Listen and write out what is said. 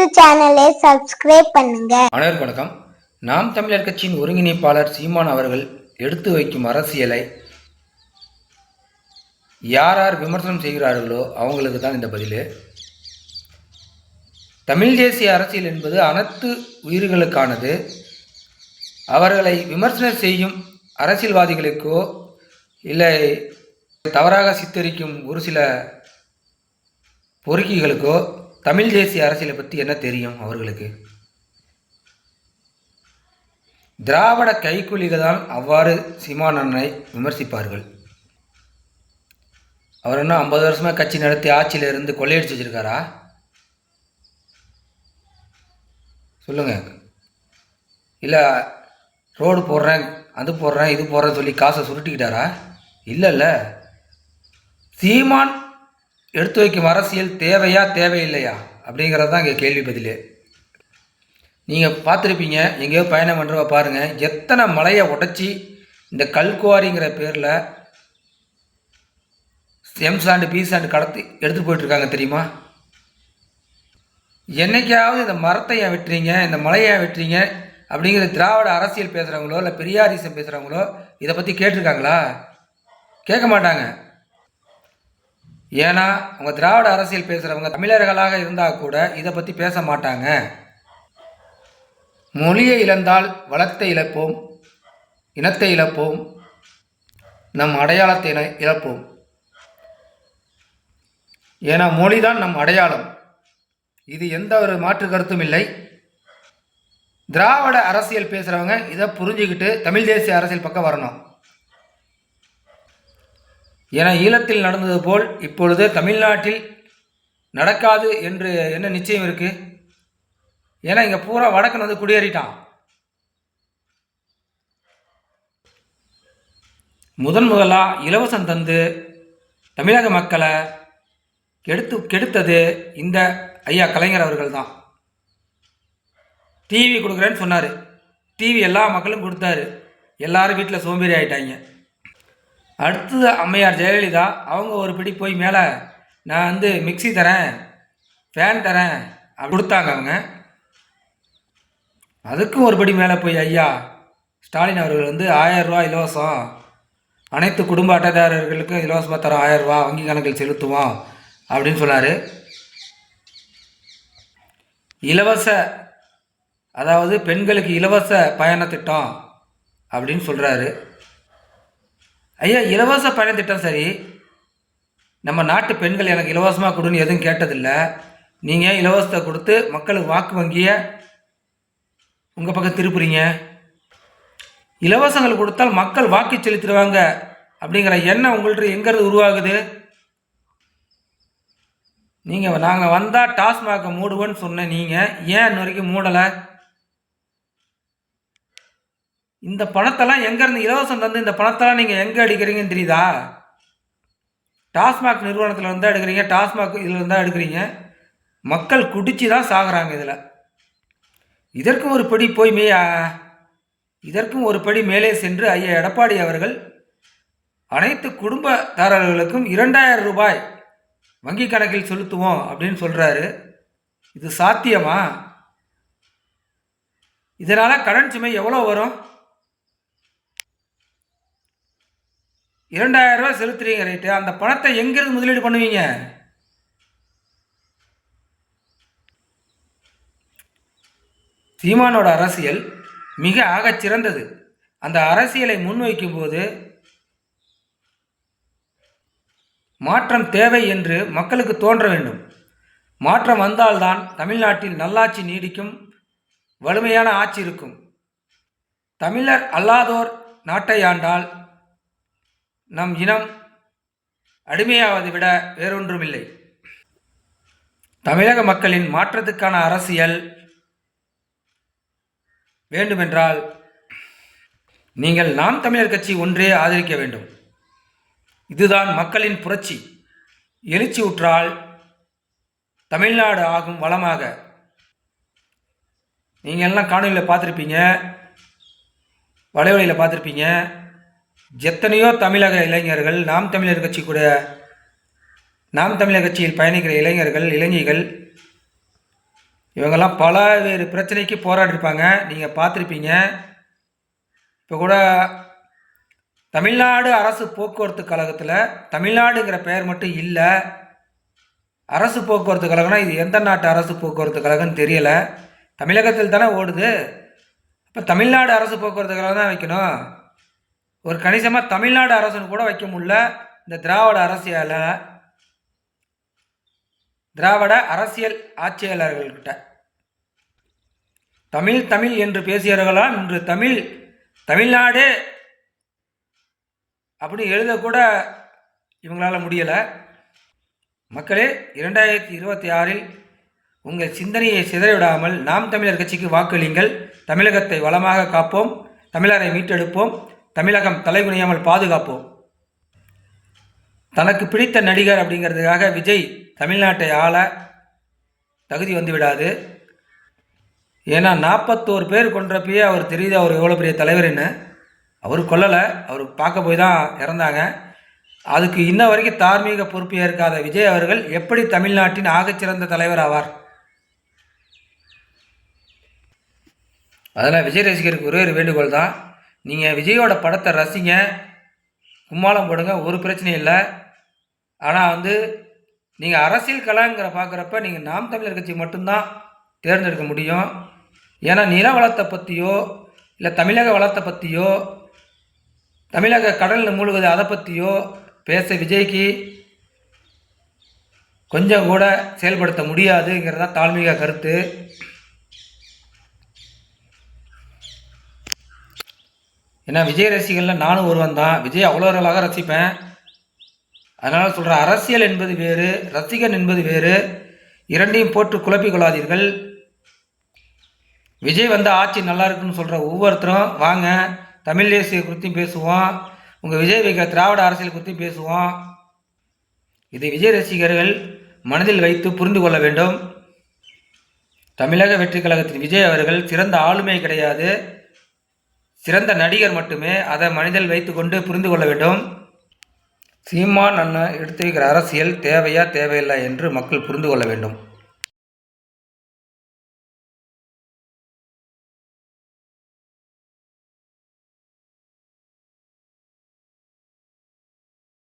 YouTube சேனலை subscribe பண்ணுங்க. அனைவருக்கும் வணக்கம். நாம் தமிழர் கட்சியின் ஒருங்கிணைப்பாளர் சீமான் அவர்கள் எடுத்து வைக்கும் அரசியலை யார் யார் விமர்சனம் செய்கிறார்களோ அவங்களுக்கு தான் இந்த பதில். தமிழ் தேசிய அரசியல் என்பது அனைத்து உயிர்களுக்கானது. அவர்களை விமர்சனம் செய்யும் அரசியல்வாதிகளுக்கோ இல்லை தவறாக சித்தரிக்கும் ஒரு சில பொறுக்கிகளுக்கோ தமிழ் தேசிய அரசியலை பற்றி என்ன தெரியும் அவர்களுக்கு? திராவிட கைக்குலிகள் தான் அவ்வாறு சீமானனை விமர்சிப்பார்கள். அவர் என்ன ஐம்பது வருஷமாக கட்சி நடத்தி ஆட்சியில் இருந்து கொள்ளையடிச்சு வச்சிருக்காரா? சொல்லுங்க. இல்லை ரோடு போடுறேன் அது போடுறேன் இது போடுறேன்னு சொல்லி காசை சுருட்டிக்கிட்டாரா? இல்லைல்ல. சீமான் எடுத்து வைக்கும் அரசியல் தேவையா தேவையில்லையா? அப்படிங்கிறது தான் இங்கே கேள்வி பதிலே. நீங்கள் பார்த்துருப்பீங்க எங்கேயோ பயணம் பண்ணுறவ பாருங்கள் எத்தனை மலையை உடைச்சி இந்த கல்குவாரிங்கிற பேரில் எம் சாண்டு பி சாண்டு கடத்தி எடுத்துகிட்டு போயிட்டுருக்காங்க தெரியுமா? என்னைக்காவது இந்த மரத்தை ஏன் வெட்டுறீங்க இந்த மலையை ஏன் வெட்டுறீங்க அப்படிங்கிற திராவிட அரசியல் பேசுகிறவங்களோ இல்லை பெரியாரிசம் பேசுகிறவங்களோ இதை பற்றி கேட்டிருக்காங்களா? கேட்க மாட்டாங்க. ஏன்னா அவங்க திராவிட அரசியல் பேசுகிறவங்க தமிழர்களாக இருந்தால் கூட இதை பற்றி பேச மாட்டாங்க. மொழியை இழந்தால் வளத்தை இழப்போம் இனத்தை இழப்போம் நம் அடையாளத்தை இழப்போம். ஏன்னா மொழிதான் நம் அடையாளம். இது எந்த ஒரு மாற்று கருத்தும் இல்லை. திராவிட அரசியல் பேசுகிறவங்க இதை புரிஞ்சுக்கிட்டு தமிழ் தேசிய அரசியல் பக்கம் வரணும். ஏன்னா ஈழத்தில் நடந்தது போல் இப்பொழுது தமிழ்நாட்டில் நடக்காது என்று என்ன நிச்சயம் இருக்குது ஏன்னா இங்கே பூரா வடக்கன் வந்து குடியேறிட்டான். முதன் முதலாக இலவசம் தந்து தமிழக மக்களை கெடுத்து கெடுத்தது இந்த ஐயா கலைஞர் அவர்கள் தான் டிவி கொடுக்குறேன்னு சொன்னார். டிவி எல்லா மக்களும் கொடுத்தாரு. எல்லாரும் வீட்டில் சோம்பேறி ஆகிட்டாங்க அடுத்தது அம்மையார் ஜெயலலிதா அவங்க ஒரு பிடி போய் மேலே நான் வந்து மிக்ஸி தரேன் ஃபேன் தரேன் அப்படி கொடுத்தாங்க அவங்க. அதுக்கும் ஒரு படி மேலே போய் ஐயா ஸ்டாலின் அவர்கள் வந்து ஆயிரம் இலவசம். அனைத்து குடும்ப அட்டைதாரர்களுக்கும் இலவசமாக தரோம் ஆயிரம் வங்கி கணக்கில் செலுத்துவோம் அப்படின்னு சொன்னார். இலவச அதாவது பெண்களுக்கு இலவச பயண திட்டம் அப்படின்னு சொல்கிறாரு ஐயா இலவச பயண திட்டம் சரி. நம்ம நாட்டு பெண்கள் எனக்கு இலவசமாக கொடுன்னு எதுவும் கேட்டதில்லை. நீங்கள் இலவசத்தை கொடுத்து மக்களுக்கு வாக்கு வங்கியை உங்கள் பக்கம் திருப்புறீங்க? இலவசங்கள் கொடுத்தால் மக்கள் வாக்கு செலுத்திடுவாங்க அப்படிங்கிற எண்ணம் உங்கள்கிட்ட எங்கேருந்து உருவாகுது? நீங்கள் நாங்கள் வந்தால் டாஸ்மாக மூடுவோன்னு சொன்ன நீங்கள் ஏன் இன்ன வரைக்கும் மூடலை? இந்த பணத்தெல்லாம் எங்கேருந்து இலவசம் தந்து இந்த பணத்தெல்லாம் நீங்கள் எங்கே எடுக்கிறீங்கன்னு தெரியுதா? டாஸ்மாக் நிறுவனத்தில் இருந்தால் எடுக்கிறீங்க டாஸ்மாக் இதில் இருந்தால் எடுக்கிறீங்க. மக்கள் குடிச்சு தான் சாகுறாங்க இதில். இதற்கும் ஒரு படி போய் மே இதற்கும் ஒரு படி மேலே சென்று ஐயா எடப்பாடி அவர்கள் அனைத்து குடும்பதாரர்களுக்கும் இரண்டாயிரம் ரூபாய் வங்கி கணக்கில் செலுத்துவோம் அப்படின்னு சொல்கிறாரு இது சாத்தியமா? இதனால் கடன் சுமை எவ்வளோ வரும்? இரண்டாயிரம் ரூபாய் செலுத்துறீங்க ரைட்டு அந்த பணத்தை எங்கிருந்து முதலீடு பண்ணுவீங்க? சீமானோட அரசியல் மிக ஆகச் சிறந்தது அந்த அரசியலை முன்வைக்கும் போது மாற்றம் தேவை என்று மக்களுக்கு தோன்ற வேண்டும். மாற்றம் வந்தால்தான் தமிழ்நாட்டில் நல்லாட்சி நீடிக்கும் வலிமையான ஆட்சி இருக்கும். தமிழர் அல்லாதோர் நாட்டை ஆண்டால் நம் இனம் அடிமையாவதை விட வேறொன்றுமில்லை. தமிழக மக்களின் மாற்றத்துக்கான அரசியல் வேண்டுமென்றால் நீங்கள் நாம் தமிழர் கட்சி ஒன்றே ஆதரிக்க வேண்டும். இதுதான் மக்களின் புரட்சி. எழுச்சி உற்றால் தமிழ்நாடு ஆகும் வளமாக. நீங்கள் எல்லாம் காணொலியில் பார்த்துருப்பீங்க வலைவலையில் பார்த்துருப்பீங்க. எத்தனையோ தமிழக இளைஞர்கள் நாம் தமிழர் கட்சி கூட நாம் தமிழர் கட்சியில் பயணிக்கிற இளைஞர்கள் இளைஞர்கள் இவங்கெல்லாம் பலவேறு பிரச்சனைக்கு போராடிருப்பாங்க. நீங்கள் பார்த்துருப்பீங்க. இப்போ கூட தமிழ்நாடு அரசு போக்குவரத்து கழகத்தில் தமிழ்நாடுங்கிற பெயர் மட்டும் இல்லை அரசு போக்குவரத்து கழகம்னா இது எந்த நாட்டு அரசு போக்குவரத்து கழகம்னு தெரியலை. தமிழகத்தில் தானே ஓடுது. இப்போ தமிழ்நாடு அரசு போக்குவரத்து கழகம் தான் வைக்கணும். ஒரு கணிசமாக தமிழ்நாடு அரசுன்னு கூட வைக்க முடியல. இந்த திராவிட அரசியல திராவிட அரசியல் ஆட்சியாளர்கள்கிட்ட. தமிழ் தமிழ் என்று பேசியவர்களால் இன்று தமிழ் தமிழ்நாடு அப்படி எழுதக்கூட இவங்களால முடியலை. மக்களே இரண்டாயிரத்தி இருபத்தி ஆறில் உங்கள் சிந்தனையை சிதறவிடாமல் நாம் தமிழர் கட்சிக்கு வாக்களியுங்கள். தமிழகத்தை வளமாக காப்போம். தமிழரை மீட்டெடுப்போம். தமிழகம் தலைகுனியாமல் பாதுகாப்போம். தனக்கு பிடித்த நடிகர் அப்படிங்கிறதுக்காக விஜய் தமிழ்நாட்டை ஆள தகுதி வந்து விடாது ஏன்னா நாற்பத்தோரு பேர் கொன்றப்பயே அவர் தெரியுது அவர் எவ்வளோ பெரிய தலைவர்னு அவர் கொல்லலை அவர் பார்க்க போய் தான் இறந்தாங்க. அதுக்கு இன்ன வரைக்கும் தார்மீக பொறுப்பு ஏற்காத விஜய் அவர்கள் எப்படி தமிழ்நாட்டின் ஆகச்சிறந்த தலைவர் ஆவார்? அதனால் விஜய் ரசிகருக்கு ஒரே ஒரு வேண்டுகோள் தான். நீங்கள் விஜயோட படத்தை ரசிங்க கும்மாளம் போடுங்க ஒரு பிரச்சனையும் இல்லை. ஆனால் வந்து நீங்கள் அரசியல் கலாங்கிற பார்க்குறப்ப நீங்கள் நாம் தமிழர் கட்சி மட்டும்தான் தேர்ந்தெடுக்க முடியும். ஏன்னா நில வளத்தை பற்றியோ இல்லை தமிழக வளத்தை பற்றியோ தமிழக கடலில் மூழ்குது அதை பற்றியோ பேச விஜய்க்கு கொஞ்சம் கூட செயல்படுத்த முடியாதுங்கிறது தான் தாழ்மீக கருத்து. ஏன்னா விஜய் ரசிகர்களில் நானும் ஒருவன் தான். விஜய் அவ்வளோ அழகாக ரசிப்பேன். அதனால் சொல்கிறேன் அரசியல் என்பது வேறு ரசிகன் என்பது வேறு. இரண்டையும் போட்டு குழப்பிக் கொள்ளாதீர்கள். விஜய் வந்து ஆட்சி நல்லா இருக்குன்னு சொல்கிற ஒவ்வொருத்தரும் வாங்க தமிழ் தேசிய குறித்தும் பேசுவோம். உங்கள் விஜய் வைக்கிற திராவிட அரசியல் குறித்தும் பேசுவோம். இதை விஜய் ரசிகர்கள் மனதில் வைத்து புரிந்து கொள்ள வேண்டும். தமிழக வெற்றி கழகத்தின் விஜய் அவர்கள் சிறந்த ஆளுமை கிடையாது. சிறந்த நடிகர் மட்டுமே அதை மனதில் வைத்துக்கொண்டு புரிந்து கொள்ள வேண்டும். சீமான் அண்ணன் எடுத்து வைக்கிற அரசியல் தேவையா தேவையில்லை என்று மக்கள் புரிந்து கொள்ள வேண்டும்.